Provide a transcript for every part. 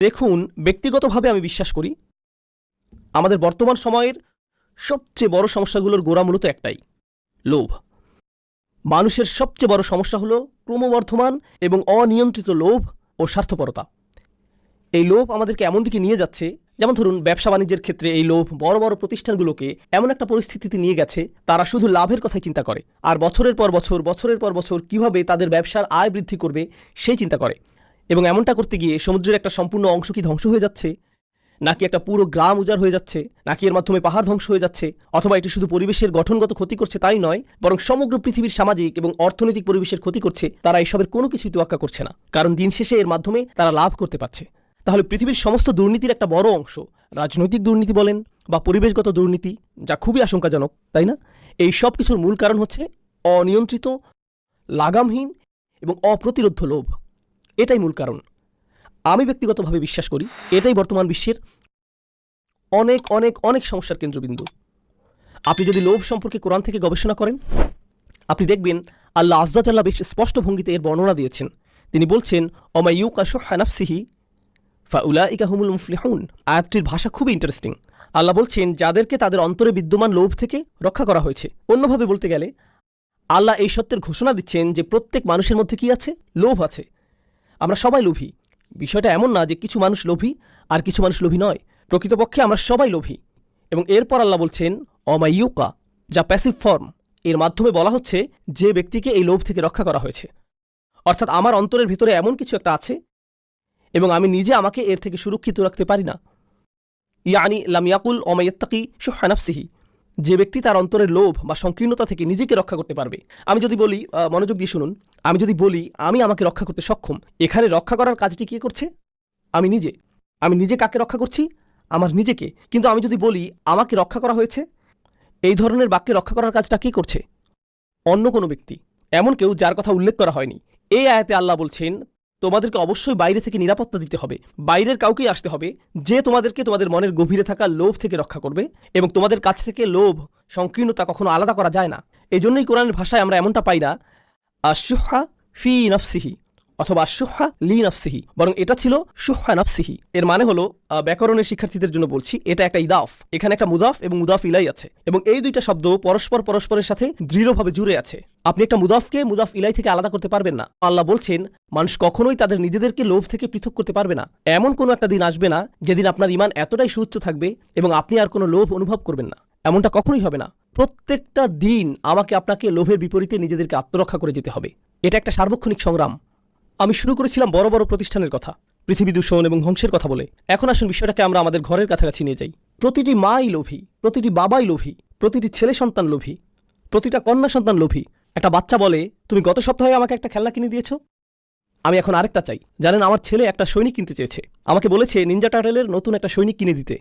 দেখুন, ব্যক্তিগতভাবে আমি বিশ্বাস করি, আমাদের বর্তমান সময়ের সবচেয়ে বড় সমস্যাগুলোর গোড়া মূলত একটাই, লোভ। মানুষের সবচেয়ে বড় সমস্যা হলো ক্রমবর্ধমান এবং অনিয়ন্ত্রিত লোভ ও স্বার্থপরতা। এই লোভ আমাদেরকে এমন দিকে নিয়ে যাচ্ছে, যেমন ধরুন, ব্যবসা বাণিজ্যের ক্ষেত্রে এই লোভ বড় বড় প্রতিষ্ঠানগুলোকে এমন একটা পরিস্থিতিতে নিয়ে গেছে, তারা শুধু লাভের কথাই চিন্তা করে, আর বছরের পর বছর, বছরের পর বছর কীভাবে তাদের ব্যবসার আয় বৃদ্ধি করবে, সেই চিন্তা করে। এবং এমনটা করতে গিয়ে সমুদ্রের একটা সম্পূর্ণ অংশ কি ধ্বংস হয়ে যাচ্ছে? নাকি একটা পুরো গ্রাম উজাড় হয়ে যাচ্ছে? নাকি এর মাধ্যমে পাহাড় ধ্বংস হয়ে যাচ্ছে? অথবা এটি শুধু পরিবেশের গঠনগত ক্ষতি করছে তাই নয়, বরং সমগ্র পৃথিবীর সামাজিক এবং অর্থনৈতিক পরিবেশের ক্ষতি করছে, তারা এসবের কোনো কিছুই তোয়াক্কা করছে না। কারণ দিন শেষে এর মাধ্যমে তারা লাভ করতে পারছে। তাহলে পৃথিবীর সমস্ত দুর্নীতির একটা বড় অংশ রাজনৈতিক দুর্নীতি বলেন বা পরিবেশগত দুর্নীতি, যা খুবই আশঙ্কাজনক, তাই না? এই সব কিছুর মূল কারণ হচ্ছে অনিয়ন্ত্রিত, লাগামহীন এবং অপ্রতিরোধ লোভ। এটাই মূল কারণ। আমি ব্যক্তিগতভাবে বিশ্বাস করি, এটাই বর্তমান বিশ্বের অনেক অনেক অনেক সমস্যার কেন্দ্রবিন্দু। আপনি যদি লোভ সম্পর্কে কোরআন থেকে গবেষণা করেন, আপনি দেখবেন আল্লাহ আজ্জাল্লাহ বেশ স্পষ্ট ভঙ্গিতে এর বর্ণনা দিয়েছেন। তিনি বলছেন অমায়ুক আশো হানাফসিহি ফাউলা ইকাহুমুল মুফলিহুন। আয়াতটির ভাষা খুবই ইন্টারেস্টিং আল্লাহ বলছেন, যাদেরকে তাদের অন্তরে বিদ্যমান লোভ থেকে রক্ষা করা হয়েছে। অন্যভাবে বলতে গেলে, আল্লাহ এই সত্যের ঘোষণা দিচ্ছেন যে প্রত্যেক মানুষের মধ্যে কি আছে? লোভ আছে। আমরা সবাই লোভী। বিষয়টা এমন না যে কিছু মানুষ লোভী আর কিছু মানুষ লোভী নয়। প্রকৃতপক্ষে আমরা সবাই লোভী। এবং এরপর আল্লাহ বলছেন, অমাইয়ুকা, যা প্যাসিভ ফর্ম এর মাধ্যমে বলা হচ্ছে যে ব্যক্তিকে এই লোভ থেকে রক্ষা করা হয়েছে। অর্থাৎ আমার অন্তরের ভিতরে এমন কিছু একটা আছে এবং আমি নিজে আমাকে এর থেকে সুরক্ষিত রাখতে পারি না। ইয়ানি লামিয়াকুল অমাইয়াত্তাকি সুহানাফসিহি যে ব্যক্তি তার অন্তরের লোভ বা সংকীর্ণতা থেকে নিজেকে রক্ষা করতে পারবে। আমি যদি বলি মনোযোগ দিয়ে শুনুন। আমি যদি বলি, আমি আমাকে রক্ষা করতে সক্ষম। এখানে রক্ষা করার কাজটি কে করছে? আমি নিজে। আমি নিজে কাকে রক্ষা করছি? আমার নিজেকে। কিন্তু আমি যদি বলি, আমাকে রক্ষা করা হয়েছে, এই ধরনের বাক্যে রক্ষা করার কাজটা কে করছে? অন্য কোনো ব্যক্তি। এমন কেউ যার কথা উল্লেখ করা হয়নি। এই আয়াতে আল্লাহ বলছেন তোমাদেরকে অবশ্যই বাইরে থেকে নিরাপত্তা দিতে হবে। বাইরের কাউকেই আসতে হবে যে তোমাদেরকে তোমাদের মনের গভীরে থাকা লোভ থেকে রক্ষা করবে এবং তোমাদের কাছ থেকে লোভ, সংকীর্ণতা কখনো আলাদা করা যায় না। এই জন্যই কোরআনের ভাষায় আমরা এমনটা পাই না আশুহা ফি নফসিহি। অথবা সুহা লি নফসিহি, বরং এটা ছিল সুহা নফসিহি। এর মানে হলো ব্যাকরণের শিক্ষার্থীদের জন্য বলছি, এটা একটা ইদাফ, এখানে একটা মুদাফ এবং মুদাফ ইলাই আছে। এবং এই দুইটা শব্দ পরস্পর পরস্পরের সাথে দৃঢ়ভাবে জুড়ে আছে। আপনি একটা মুদাফকে মুদাফ ইলাই থেকে আলাদা করতে পারবেন না। আল্লাহ বলছেন, মানুষ কখনোই তাদের নিজেদেরকে লোভ থেকে পৃথক করতে পারবে না। এমন কোনো একটা দিন আসবে না, যেদিন আপনার ইমান এতটাই সুউচ্চ থাকবে এবং আপনি আর কোনো লোভ অনুভব করবেন না। এমনটা কখনোই হবে না। প্রত্যেকটা দিন আমাকে আপনাকে লোভের বিপরীতে নিজেদেরকে আত্মরক্ষা করে যেতে হবে। এটা একটা সার্বক্ষণিক সংগ্রাম। আমি শুরু করেছিলাম বড় বড় প্রতিষ্ঠানের কথা, পৃথিবী দূষণ এবং ধ্বংসের কথা বলে। এখন আসুন বিষয়টাকে আমরা আমাদের ঘরের কাছাকাছি নিয়ে যাই। প্রতিটি মাই লোভী, প্রতিটি বাবাই লোভী, প্রতিটি ছেলে সন্তান লোভী, প্রতিটা কন্যা সন্তান লোভী। একটা বাচ্চা বলে, তুমি গত সপ্তাহে আমাকে একটা খেলনা কিনে দিয়েছ? আমি এখন আরেকটা চাই। জানেন, আমার ছেলে একটা সৈনিক কিনতে চেয়েছে। আমাকে বলেছে, নিনজা টার্টেলের নতুন একটা সৈনিক কিনে দিতে।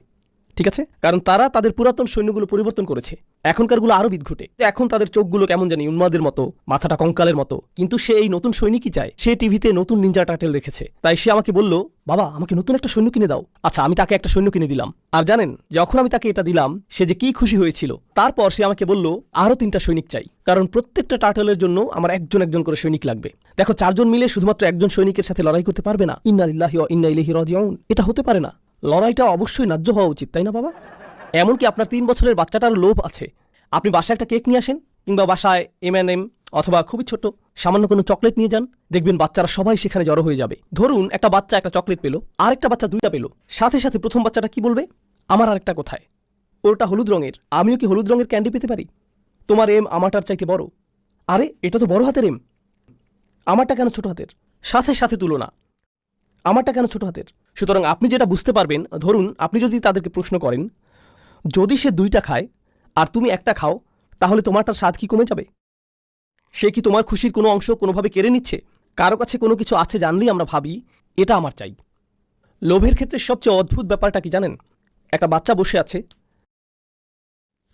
ঠিক আছে? কারণ তারা তাদের পুরাতন সৈন্যগুলো পরিবর্তন করেছে। এখনকারগুলো আরও বিদঘুটে। এখন তাদের চোখগুলো কেমন জানি উন্মাদের মতো, মাথাটা কঙ্কালের মতো। কিন্তু সে এই নতুন সৈনিকই চায়? সে টিভিতে নতুন নিনজা টার্টেল দেখেছে। তাই সে আমাকে বলল, বাবা, আমাকে নতুন একটা সৈন্য কিনে দাও। আচ্ছা আমি তাকে একটা সৈন্য কিনে দিলাম। আর জানেন, যখন আমি তাকে এটা দিলাম, সে যে কি খুশি হয়েছিল, তারপর সে আমাকে বলল, আরও তিনটা সৈনিক চাই। কারণ প্রত্যেকটা টার্টেলের জন্য আমার একজন একজন করে সৈনিক লাগবে। দেখো, চারজন মিলে শুধুমাত্র একজন সৈনিকের সাথে লড়াই করতে পারবে না? ইন্না লিল্লাহি ওয়া ইন্না ইলাইহি রাজিউন। এটা হতে পারে না। লড়াইটা অবশ্যই ন্যায্য হওয়া উচিত, তাই না বাবা? এমনকি আপনার তিন বছরের বাচ্চাটার লোভ আছে। আপনি বাসায় একটা কেক নিয়ে আসেন, কিংবা বাসায় এম এন এম অথবা খুবই ছোট, সামান্য কোনো চকলেট নিয়ে যান, দেখবেন বাচ্চারা সবাই সেখানে জড়ো হয়ে যাবে। ধরুন, একটা বাচ্চা একটা চকলেট পেল, আরেকটা বাচ্চা দুইটা পেল। সাথে সাথে প্রথম বাচ্চাটা কি বলবে? আমার আরেকটা কোথায়? ওটা হলুদ রঙের। আমিও কি হলুদ রঙের ক্যান্ডি পেতে পারি? তোমার এম আমারটার চাইতে বড়। আরে, এটা তো বড় হাতের এম আমারটা কেন ছোট হাতের? সাথে সাথে তুলনা আমারটা কেন ছোট হাতের? সুতরাং আপনি যেটা বুঝতে পারবেন, ধরুন আপনি যদি তাদেরকে প্রশ্ন করেন, যদি সে দুইটা খায় আর তুমি একটা খাও, তাহলে তোমারটার স্বাদ কি কমে যাবে? সে কি তোমার খুশির কোনো অংশ কোনোভাবে কেড়ে নিচ্ছে? কারও কাছে কোনো কিছু আছে জানলেই আমরা ভাবি, এটা আমার চাই। লোভের ক্ষেত্রে সবচেয়ে অদ্ভুত ব্যাপারটা কি জানেন? একটা বাচ্চা বসে আছে,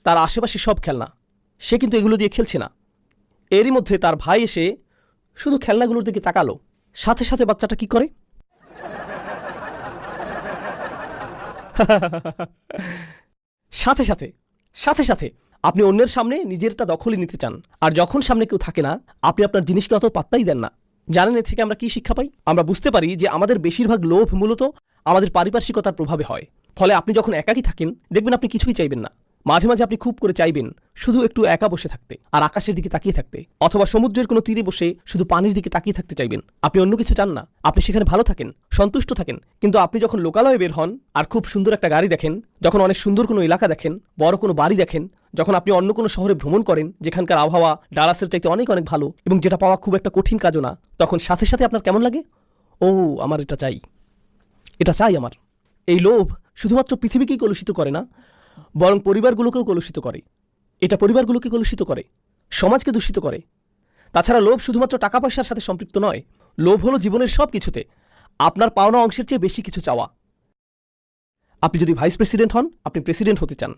তার আশেপাশে সব খেলনা, সে কিন্তু এগুলো দিয়ে খেলছে না। এরই মধ্যে তার ভাই এসে শুধু খেলনাগুলোর দিকে তাকালো, সাথে সাথে বাচ্চাটা কি করে? সাথে সাথে সাথে সাথে, আপনি অন্যের সামনে নিজেরটা দখলই নিতে চান। আর যখন সামনে কেউ থাকে না, আপনি আপনার জিনিসকে অত পাত্তাই দেন না। জানেন এ থেকে আমরা কি শিক্ষা পাই? আমরা বুঝতে পারি যে আমাদের বেশিরভাগ লোভ মূলত আমাদের পারিপার্শ্বিকতার প্রভাবে হয়। ফলে আপনি যখন একাকি থাকেন, দেখবেন আপনি কিছুই চাইবেন না। মাঝে মাঝে আপনি খুব করে চাইবেন শুধু একটু একা বসে থাকতে আর আকাশের দিকে তাকিয়ে থাকতে। অথবা সমুদ্রের কোনো তীরে বসে শুধু পানির দিকে তাকিয়ে থাকতে চাইবেন। আপনি অন্য কিছু চান না। আপনি সেখানে ভালো থাকেন, সন্তুষ্ট থাকেন। কিন্তু আপনি যখন লোকালয়ে বের হন আর খুব সুন্দর একটা গাড়ি দেখেন, যখন অনেক সুন্দর কোনো এলাকা দেখেন, বড় কোনো বাড়ি দেখেন, যখন আপনি অন্য কোনো শহরে ভ্রমণ করেন, যেখানকার আবহাওয়া ডালাসের চাইতে অনেক অনেক ভালো এবং যেটা পাওয়া খুব একটা কঠিন কাজও না, তখন সাথে সাথে আপনার কেমন লাগে? ও, আমার এটা চাই। এটা চাই আমার। এই লোভ শুধুমাত্র পৃথিবীকেই কলুষিত করে না বরং পরিবারগুলোকেও কলুষিত করে। এটা পরিবারগুলোকে কলুষিত করে, সমাজকে দূষিত করে। তাছাড়া লোভ শুধুমাত্র টাকা পয়সার সাথে সম্পৃক্ত নয়, লোভ হলো জীবনের সব কিছুতে, আপনার পাওনা অংশের চেয়ে বেশি কিছু চাওয়া। আপনি যদি ভাইস প্রেসিডেন্ট হন, আপনি প্রেসিডেন্ট হতে চান।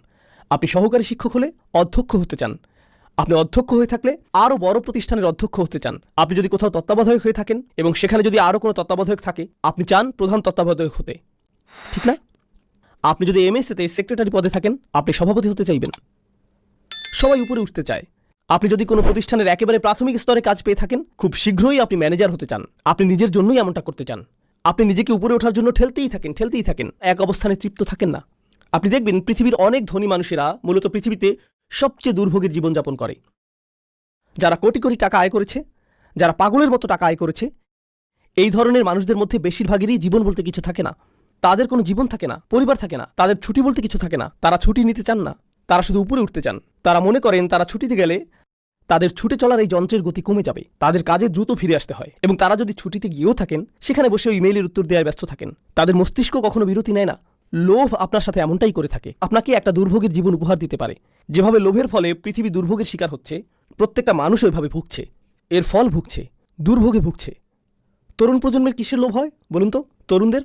আপনি সহকারী শিক্ষক হলে অধ্যক্ষ হতে চান। আপনি অধ্যক্ষ হয়ে থাকলে আরও বড় প্রতিষ্ঠানের অধ্যক্ষ হতে চান। আপনি যদি কোথাও তত্ত্বাবধায়ক হয়ে থাকেন এবং সেখানে যদি আরও কোনো তত্ত্বাবধায়ক থাকে, আপনি চান প্রধান তত্ত্বাবধায়ক হতে। ঠিক না? আপনি যদি এম এমএসএতে সেক্রেটারি পদে থাকেন, আপনি সভাপতি হতে চাইবেন। সবাই উপরে উঠতে চায়। আপনি যদি কোনো প্রতিষ্ঠানের একেবারে প্রাথমিক স্তরে কাজ পেয়ে থাকেন, খুব শীঘ্রই আপনি ম্যানেজার হতে চান। আপনি নিজের জন্যই এমনটা করতে চান। আপনি নিজেকে উপরে ওঠার জন্য ঠেলতেই থাকেন ঠেলতেই থাকেন। এক অবস্থানে তৃপ্ত থাকেন না। আপনি দেখবেন পৃথিবীর অনেক ধনী মানুষেরা মূলত পৃথিবীতে সবচেয়ে দুর্ভোগের জীবনযাপন করে। যারা কোটি কোটি টাকা আয় করেছে, যারা পাগলের মতো টাকা আয় করেছে, এই ধরনের মানুষদের মধ্যে বেশিরভাগেরই জীবন বলতে কিছু থাকে না। তাদের কোনো জীবন থাকে না, পরিবার থাকে না, তাদের ছুটি বলতে কিছু থাকে না, তারা ছুটি নিতে চান না, তারা শুধু উপরে উঠতে চান। তারা মনে করেন তারা ছুটিতে গেলে তাদের ছুটে চলার এই যন্ত্রের গতি কমে যাবে, তাদের কাজে দ্রুত ফিরে আসতে হয় এবং তারা যদি ছুটিতে গিয়েও থাকেন, সেখানে বসে ইমেইলের উত্তর দেওয়ার ব্যস্ত থাকেন। তাদের মস্তিষ্ক কখনো বিরতি নেয় না। লোভ আপনার সাথে এমনটাই করে থাকে, আপনাকে একটা দুর্ভোগের জীবন উপহার দিতে পারে। যেভাবে লোভের ফলে পৃথিবী দুর্ভোগের শিকার হচ্ছে, প্রত্যেকটা মানুষ ওইভাবে ভুগছে, এর ফল ভুগছে, দুর্ভোগে ভুগছে। তরুণ প্রজন্মের কিসের লোভ হয় বলুন তো? তরুণদের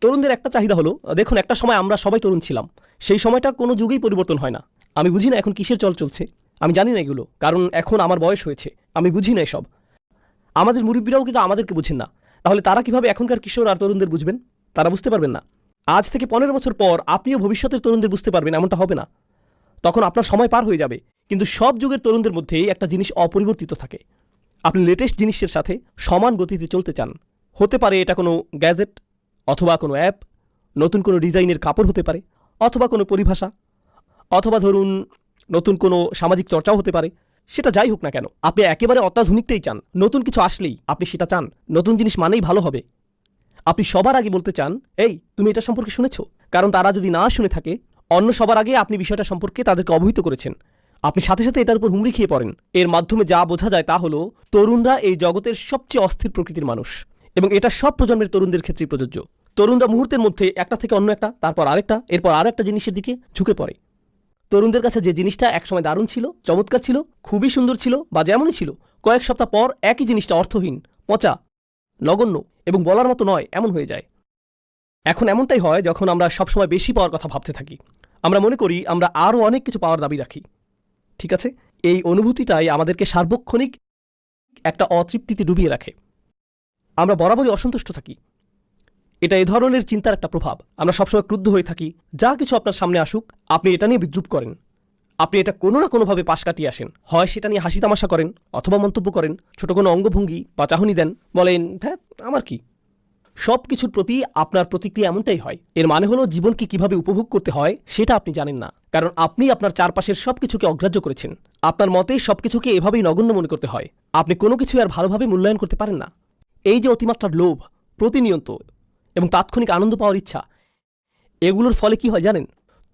তরুণদের একটা চাহিদা হলো, দেখুন, একটা সময় আমরা সবাই তরুণ ছিলাম। সেই সময়টা কোনো যুগেই পরিবর্তন হয় না। আমি বুঝি না এখন কিসের চল চলছে। আমি জানি না এগুলো, কারণ এখন আমার বয়স হয়েছে। আমি বুঝি না এসব। আমাদের মুরব্বীরাও কিন্তু আমাদেরকে বুঝেন না। তাহলে তারা কীভাবে এখনকার কিশোর আর তরুণদের বুঝবেন? তারা বুঝতে পারবেন না। আজ থেকে পনেরো বছর পর আপনিও ভবিষ্যতের তরুণদের বুঝতে পারবেন, এমনটা হবে না। তখন আপনার সময় পার হয়ে যাবে। কিন্তু সব যুগের তরুণদের মধ্যেই একটা জিনিস অপরিবর্তিত থাকে। আপনি লেটেস্ট জিনিসের সাথে সমান গতিতে চলতে চান। হতে পারে এটা কোনো গ্যাজেট অথবা কোনো অ্যাপ, নতুন কোনো ডিজাইনের কাপড় হতে পারে, অথবা কোনো পরিভাষা, অথবা ধরুন নতুন কোনো সামাজিক চর্চাও হতে পারে, সেটা যাই হোক না কেন, আপনি একেবারে অত্যাধুনিকটাই চান, নতুন কিছু আসলেই আপনি সেটা চান, নতুন জিনিস মানেই ভালো হবে। আপনি সবার আগে বলতে চান, এই, তুমি এটা সম্পর্কে শুনেছ? কারণ তারা যদি না শুনে থাকে, অন্য সবার আগে আপনি বিষয়টা সম্পর্কে তাদেরকে অবহিত করেছেন। আপনি সাথে সাথে এটার উপর হুমড়ি খেয়ে পড়েন। এর মাধ্যমে যা বোঝা যায় তা হলো, তরুণরা এই জগতের সবচেয়ে অস্থির প্রকৃতির মানুষ এবং এটা সব প্রজন্মের তরুণদের ক্ষেত্রেই প্রযোজ্য। তরুণরা মুহূর্তের মধ্যে একটা থেকে অন্য একটা, তারপর আরেকটা, এরপর আর একটা জিনিসের দিকে ঝুঁকে পড়ে। তরুণদের কাছে যে জিনিসটা একসময় দারুণ ছিল, চমৎকার ছিল, খুবই সুন্দর ছিল বা যেমনই ছিল, কয়েক সপ্তাহ পর একই জিনিসটা অর্থহীন, পচা, নগণ্য এবং বলার মতো নয়, এমন হয়ে যায়। এখন এমনটাই হয় যখন আমরা সবসময় বেশি পাওয়ার কথা ভাবতে থাকি। আমরা মনে করি আমরা আরও অনেক কিছু পাওয়ার দাবি রাখি। ঠিক আছে? এই অনুভূতিটাই আমাদেরকে সার্বক্ষণিক একটা অতৃপ্তিতে ডুবিয়ে রাখে। আমরা বরাবরই অসন্তুষ্ট থাকি। এটা এ ধরনের চিন্তার একটা প্রভাব। আমরা সবসময় ক্রুদ্ধ হয়ে থাকি। যা কিছু আপনার সামনে আসুক, আপনি এটা নিয়ে বিদ্রুপ করেন। আপনি এটা কোনো না কোনোভাবে পাশ কাটিয়ে আসেন। হয় সেটা নিয়ে হাসি তামাশা করেন, অথবা মন্তব্য করেন, ছোট কোনো অঙ্গভঙ্গি বা চাহনি দেন, বলেন হ্যাঁ আমার কি? সব কিছুর প্রতি আপনার প্রতিক্রিয়া এমনটাই হয়। এর মানে হলো জীবনকে কীভাবে উপভোগ করতে হয়, সেটা আপনি জানেন না। কারণ আপনি আপনার চারপাশের সবকিছুকে অগ্রাহ্য করেছেন। আপনার মতে সবকিছুকে এভাবেই নগণ্য মনে করতে হয়। আপনি কোনো কিছু আর ভালোভাবে মূল্যায়ন করতে পারেন না। এই যে অতিমাত্রার লোভ, প্রতিনিয়ত এবং তাৎক্ষণিক আনন্দ পাওয়ার ইচ্ছা। এগুলোর ফলে কি হয় জানেন?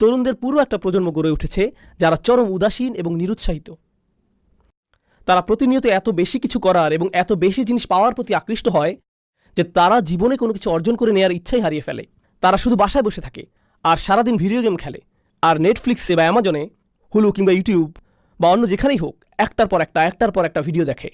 তরুণদের পুরো একটা প্রজন্ম গড়ে উঠেছে যারা চরম উদাসীন এবং নিরুৎসাহিত। তারা প্রতিনিয়ত এত বেশি কিছু করার এবং এত বেশি জিনিস পাওয়ার প্রতি আকৃষ্ট হয় যে তারা জীবনে কোনো কিছু অর্জন করে নেওয়ার ইচ্ছাই হারিয়ে ফেলে। তারা শুধু বাসায় বসে থাকে আর সারাদিন ভিডিও গেম খেলে। আর নেটফ্লিক্সে বা অ্যামাজনে হুলু কিংবা ইউটিউব বা অন্য যেখানেই হোক, একটার পর একটা, একটার পর একটা ভিডিও দেখে।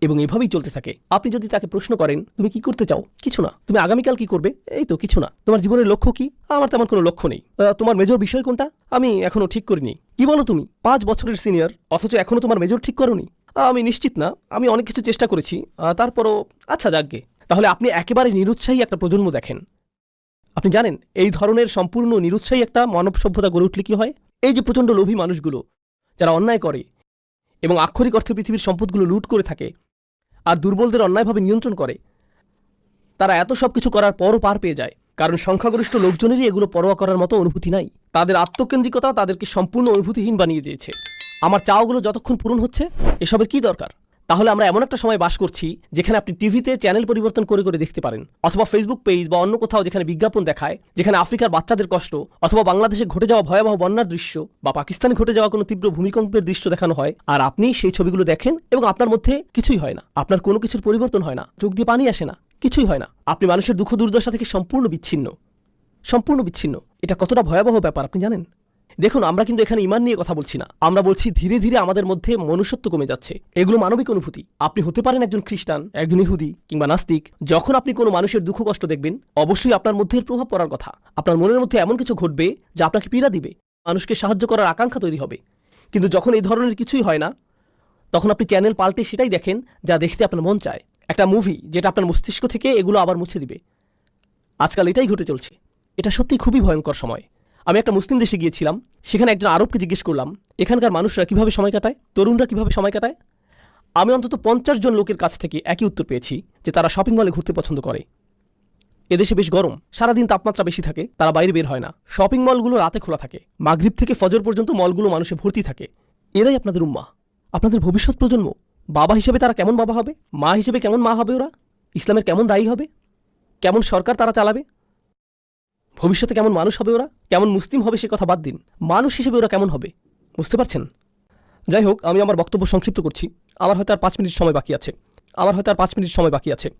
এবং এভাবেই চলতে থাকে। আপনি যদি তাকে প্রশ্ন করেন, তুমি কি করতে চাও? কিছু না। তুমি আগামীকাল কি করবে? এই তো, কিছু না। তোমার জীবনের লক্ষ্য কি? আমার তেমন কোনো লক্ষ্য নেই। তোমার মেজর বিষয় কোনটা? আমি এখনও ঠিক করিনি। কি বলো তুমি? পাঁচ বছরের সিনিয়র, অথচ এখনও তোমার মেজর ঠিক করনি? আমি নিশ্চিত না। আমি অনেক কিছু চেষ্টা করেছি। তারপরও আচ্ছা যাকগে। তাহলে আপনি একেবারে নিরুৎসাহী একটা প্রজন্ম দেখেন। আপনি জানেন, এই ধরনের সম্পূর্ণ নিরুৎসাহী একটা মানব সভ্যতা গড়ে উঠলে কি হয়? এই যে প্রচণ্ড লোভী মানুষগুলো, যারা অন্যায় করে এবং আক্ষরিক অর্থে পৃথিবীর সম্পদগুলো লুট করে থাকে আর দুর্বলদের অন্যায়ভাবে নিয়ন্ত্রণ করে। তারা এত সব কিছু করার পরও পার পেয়ে যায়। কারণ সংখ্যাগরিষ্ঠ লোকজনেরই এগুলো পরোয়া করার মতো অনুভূতি নাই। তাদের আত্মকেন্দ্রিকতা তাদেরকে সম্পূর্ণ অনুভূতিহীন বানিয়ে দিয়েছে। আমার চাওগুলো যতক্ষণ পূরণ হচ্ছে, এসবের কি দরকার? তাহলে আমরা এমন একটা সময় বাস করছি যেখানে আপনি টিভিতে চ্যানেল পরিবর্তন করে করে দেখতে পারেন, অথবা ফেসবুক পেজ বা অন্য কোথাও যেখানে বিজ্ঞাপন দেখায়, যেখানে আফ্রিকার বাচ্চাদের কষ্ট, অথবা বাংলাদেশে ঘটে যাওয়া ভয়াবহ বন্যার দৃশ্য বা পাকিস্তানে ঘটে যাওয়া কোনো তীব্র ভূমিকম্পের দৃশ্য দেখানো হয়, আর আপনি সেই ছবিগুলো দেখেন এবং আপনার মধ্যে কিছুই হয় না। আপনার কোনো কিছুর পরিবর্তন হয় না, চোখ দিয়ে পানি আসে না, কিছুই হয় না। আপনি মানুষের দুঃখ দুর্দশা থেকে সম্পূর্ণ বিচ্ছিন্ন। সম্পূর্ণ বিচ্ছিন্ন। এটা কতটা ভয়াবহ ব্যাপার আপনি জানেন? দেখুন, আমরা কিন্তু এখানে ইমান নিয়ে কথা বলছি না। আমরা বলছি ধীরে ধীরে আমাদের মধ্যে মনুষ্যত্ব কমে যাচ্ছে। এগুলো মানবিক অনুভূতি। আপনি হতে পারেন একজন খ্রিস্টান, একজন ইহুদি কিংবা নাস্তিক। যখন আপনি কোনো মানুষের দুঃখ কষ্ট দেখবেন, অবশ্যই আপনার মধ্যে প্রভাব পড়ার কথা। আপনার মনের মধ্যে এমন কিছু ঘটবে যা আপনাকে পীড়া দিবে। মানুষকে সাহায্য করার আকাঙ্ক্ষা তৈরি হবে। কিন্তু যখন এই ধরনের কিছুই হয় না, তখন আপনি চ্যানেল পাল্টে সেটাই দেখেন যা দেখতে আপনার মন চায়। একটা মুভি যেটা আপনার মস্তিষ্ক থেকে এগুলো আবার মুছে দিবে। আজকাল এটাই ঘটে চলছে। এটা সত্যি খুবই ভয়ঙ্কর সময়। আমি একটা মুসলিম দেশে গিয়েছিলাম, সেখানে একজন আরবকে জিজ্ঞেস করলাম, এখানকার মানুষরা কীভাবে সময় কাটায়? তরুণরা কীভাবে সময় কাটায়? আমি অন্তত পঞ্চাশ জন লোকের কাছ থেকে একই উত্তর পেয়েছি যে তারা শপিং মলে ঘুরতে পছন্দ করে। এদেশে বেশ গরম, সারাদিন তাপমাত্রা বেশি থাকে, তারা বাইরে বের হয় না। শপিং মলগুলো রাতে খোলা থাকে, মাগরিব থেকে ফজর পর্যন্ত মলগুলো মানুষে ভর্তি থাকে। এরাই আপনাদের উম্মা আপনাদের ভবিষ্যৎ প্রজন্ম। বাবা হিসেবে তারা কেমন বাবা হবে? মা হিসেবে কেমন মা হবে ওরা? ইসলামের কেমন দায়ী হবে? কেমন সরকার তারা চালাবে? ভবিষ্যতে কেমন মানুষ হবে ওরা? কেমন মুসলিম হবে সে কথা বাদ দিন। মানুষ হিসেবে ওরা কেমন হবে? বুঝতে পারছেন? যাই হোক, আমি আমার বক্তব্য সংক্ষিপ্ত করছি। আমার হয়তো আর পাঁচ মিনিট সময় বাকি আছে। আমার হয়তো আর পাঁচ মিনিট সময় বাকি আছে।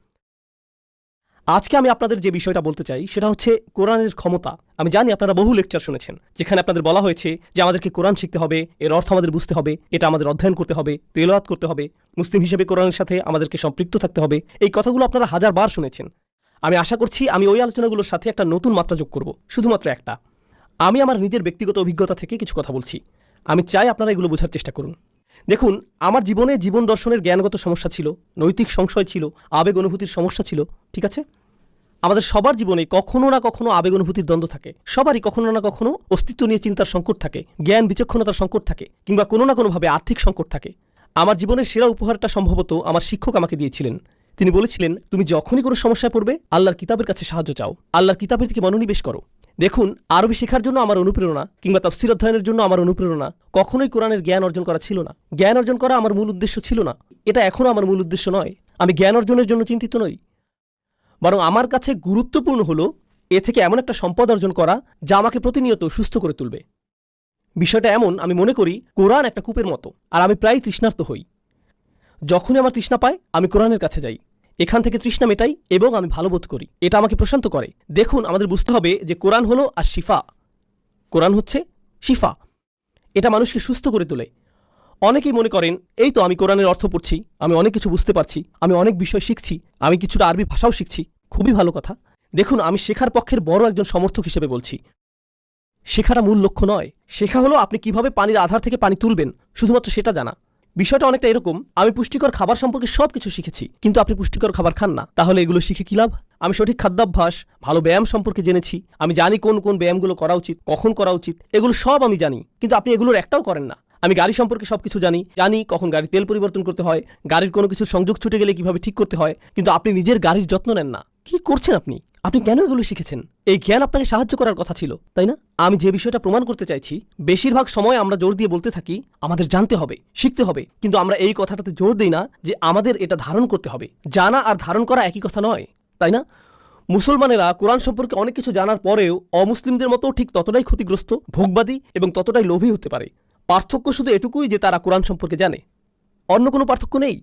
আজকে আমি আপনাদের যে বিষয়টা বলতে চাই, সেটা হচ্ছে কোরআনের ক্ষমতা। আমি জানি আপনারা বহু লেকচার শুনেছেন, যেখানে আপনাদের বলা হয়েছে যে আমাদেরকে কোরআন শিখতে হবে, এর অর্থ আমাদের বুঝতে হবে, এটা আমাদের অধ্যয়ন করতে হবে, তেলাওয়াত করতে হবে। মুসলিম হিসেবে কোরআনের সাথে আমাদেরকে সম্পৃক্ত থাকতে হবে। এই কথাগুলো আপনারা হাজার বার শুনেছেন। আমি আশা করছি আমি ওই আলোচনাগুলোর সাথে একটা নতুন মাত্রা যোগ করব, শুধুমাত্র একটা। আমি আমার নিজের ব্যক্তিগত অভিজ্ঞতা থেকে কিছু কথা বলছি। আমি চাই আপনারা এগুলো বোঝার চেষ্টা করুন। দেখুন, আমার জীবনে জীবন দর্শনের জ্ঞানগত সমস্যা ছিল, নৈতিক সংশয় ছিল, আবেগ অনুভূতির সমস্যা ছিল, ঠিক আছে? আমাদের সবার জীবনে কখনো না কখনো আবেগ অনুভূতির দ্বন্দ্ব থাকে। সবারই কখনো না কখনো অস্তিত্ব নিয়ে চিন্তার সংকট থাকে, জ্ঞান বিচক্ষণতার সংকট থাকে, কিংবা কোনো না কোনোভাবে আর্থিক সংকট থাকে। আমার জীবনের সেরা উপহারটা সম্ভবত আমার শিক্ষক আমাকে দিয়েছিলেন। তিনি বলেছিলেন, তুমি যখনই কোনো সমস্যায় পড়বে, আল্লাহর কিতাবের কাছে সাহায্য চাও। আল্লাহর কিতাবের দিকে মনোনিবেশ করো। দেখুন, আরবি শেখার জন্য আমার অনুপ্রেরণা কিংবা তফসির অধ্যয়নের জন্য আমার অনুপ্রেরণা কখনোই কোরআনের জ্ঞান অর্জন করা ছিল না। জ্ঞান অর্জন করা আমার মূল উদ্দেশ্য ছিল না। এটা এখনও আমার মূল উদ্দেশ্য নয়। আমি জ্ঞান অর্জনের জন্য চিন্তিত নই। বরং আমার কাছে গুরুত্বপূর্ণ হলো, এ থেকে এমন একটা সম্পদ অর্জন করা যা আমাকে প্রতিনিয়ত সুস্থ করে তুলবে। বিষয়টা এমন, আমি মনে করি, কোরআন একটা কূপের মতো। আর আমি প্রায় তৃষ্ণার্ত হই। যখনই আমার তৃষ্ণা পায়, আমি কোরআনের কাছে যাই। এখান থেকে তৃষ্ণা মেটাই এবং আমি ভালো বোধ করি। এটা আমাকে প্রশান্ত করে। দেখুন, আমাদের বুঝতে হবে যে কোরআন হলো আর শিফা। কোরআন হচ্ছে শিফা। এটা মানুষকে সুস্থ করে তোলে। অনেকেই মনে করেন, এই তো আমি কোরআনের অর্থ পড়ছি, আমি অনেক কিছু বুঝতে পারছি, আমি অনেক বিষয় শিখছি, আমি কিছুটা আরবি ভাষাও শিখছি। খুবই ভালো কথা। দেখুন, আমি শেখার পক্ষের বড় একজন সমর্থক হিসেবে বলছি। শেখাটা মূল লক্ষ্য নয়। শেখা হলো আপনি কীভাবে পানির আধার থেকে পানি তুলবেন, শুধুমাত্র সেটা জানা। বিষয়টা অনেকটা এরকম, আমি পুষ্টিকর খাবার সম্পর্কে সব কিছু শিখেছি, কিন্তু আপনি পুষ্টিকর খাবার খান না। তাহলে এগুলো শিখে কি লাভ? আমি সঠিক খাদ্যাভ্যাস, ভালো ব্যায়াম সম্পর্কে জেনেছি, আমি জানি কোন কোন ব্যায়ামগুলো করা উচিত, কখন করা উচিত, এগুলো সব আমি জানি, কিন্তু আপনি এগুলোর একটাও করেন না। আমি গাড়ি সম্পর্কে সবকিছু জানি জানি কখন গাড়ির তেল পরিবর্তন করতে হয়, গাড়ির কোনো কিছু সংযোগ ছুটে গেলে কীভাবে ঠিক করতে হয়, কিন্তু আপনি নিজের গাড়ির যত্ন নেন না। কি করছেন আপনি? আপনি কেন এগুলো শিখেছেন? এই জ্ঞান আপনাকে সাহায্য করার কথা ছিল, তাই না? আমি যে বিষয়টা প্রমাণ করতে চাইছি, বেশিরভাগ সময় আমরা জোর দিয়ে বলতে থাকি, আমাদের জানতে হবে, শিখতে হবে। কিন্তু আমরা এই কথাটাতে জোর দিই না যে আমাদের এটা ধারণ করতে হবে। জানা আর ধারণ করা একই কথা নয়, তাই না? মুসলমানেরা কোরআন সম্পর্কে অনেক কিছু জানার পরেও অমুসলিমদের মতো ঠিক ততটাই ক্ষতিগ্রস্ত, ভোগবাদী এবং ততটাই লোভী হতে পারে। পার্থক্য শুধু এটুকুই যে তারা কোরআন সম্পর্কে জানে। অন্য কোনো পার্থক্য নেই।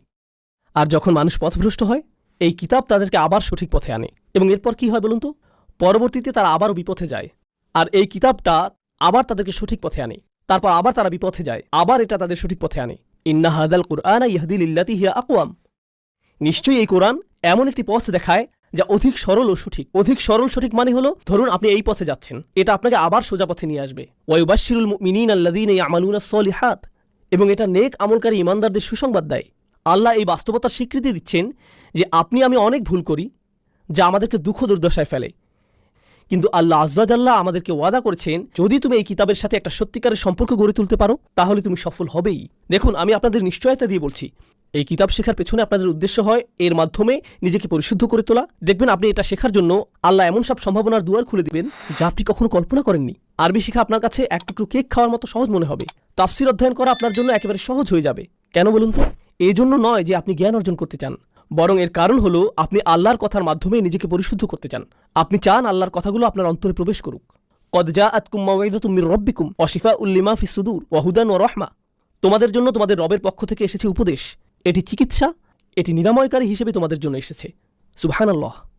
আর যখন মানুষ পথভ্রষ্ট হয় এই কিতাব তাদেরকে আবার সঠিক পথে আনে। এবং এরপর কি হয় বলুন তো? পরবর্তীতে তারা আবারও বিপথে যায়। আর এই কিতাবটা আবার তাদেরকে সঠিক পথে আনে। তারপর আবার তারা বিপথে যায়। আবার এটা তাদের সঠিক পথে আনে। ইন্না হাদাল কুরআন ইহাদিল ইল্লাতি হিয়া আকওয়াম। নিশ্চয়ই এই কোরআন এমন একটি পথ দেখায় যা অধিক সরল ও সঠিক। অধিক সরল সঠিক মানে হলো, ধরুন আপনি এই পথে যাচ্ছেন। এটা আপনাকে আবার সোজা পথে নিয়ে আসবে। ওয়ুবাশিরুল মিনিন আল্লাদিন এই আমালুনা সলিহাত এবং এটা নেক আমলকারী ইমানদারদের সুসংবাদ দেয়। আল্লাহ এই বাস্তবতার স্বীকৃতি দিচ্ছেন যে আপনি, আমি অনেক ভুল করি যা আমাদেরকে দুঃখ দুর্দশায় ফেলে। কিন্তু আল্লাহ আজ্লাজাল্লাহ আমাদেরকে ওয়াদা করেছেন, যদি তুমি এই কিতাবের সাথে একটা সত্যিকারের সম্পর্ক গড়ে তুলতে পারো, তাহলে তুমি সফল হবেই। দেখুন, আমি আপনাদের নিশ্চয়তা দিয়ে বলছি, এই কিতাব শেখার পেছনে আপনাদের উদ্দেশ্য হয় এর মাধ্যমে নিজেকে পরিশুদ্ধ করে তোলা। দেখবেন, আপনি এটা শেখার জন্য আল্লাহ এমন সব সম্ভাবনার দুয়ার খুলে দিবেন যা আপনি কখনো কল্পনা করেননি। আরবি শেখা আপনার কাছে এক টুকরো কেক খাওয়ার মতো সহজ মনে হবে। তাফসির অধ্যয়ন করা আপনার জন্য একেবারে সহজ হয়ে যাবে। কেন বলুন তো? এই জন্য নয় যে আপনি জ্ঞান অর্জন করতে চান। বরং এর কারণ হলো, আপনি আল্লাহর কথার মাধ্যমে নিজেকে পরিশুদ্ধ করতে চান। আপনি চান আল্লাহর কথাগুলো আপনার অন্তরে প্রবেশ করুক। কদজা জাআতকুম মাওয়াইদাতুম মির উল্লিমা ফিসুদুর শিফাউল ও ফিস সুদূর ওয়া ওয়া রাহমা। তোমাদের জন্য তোমাদের রবের পক্ষ থেকে এসেছে উপদেশ। এটি চিকিৎসা, এটি নিরাময়কারী হিসেবে তোমাদের জন্য এসেছে। সুবহানাল্লাহ।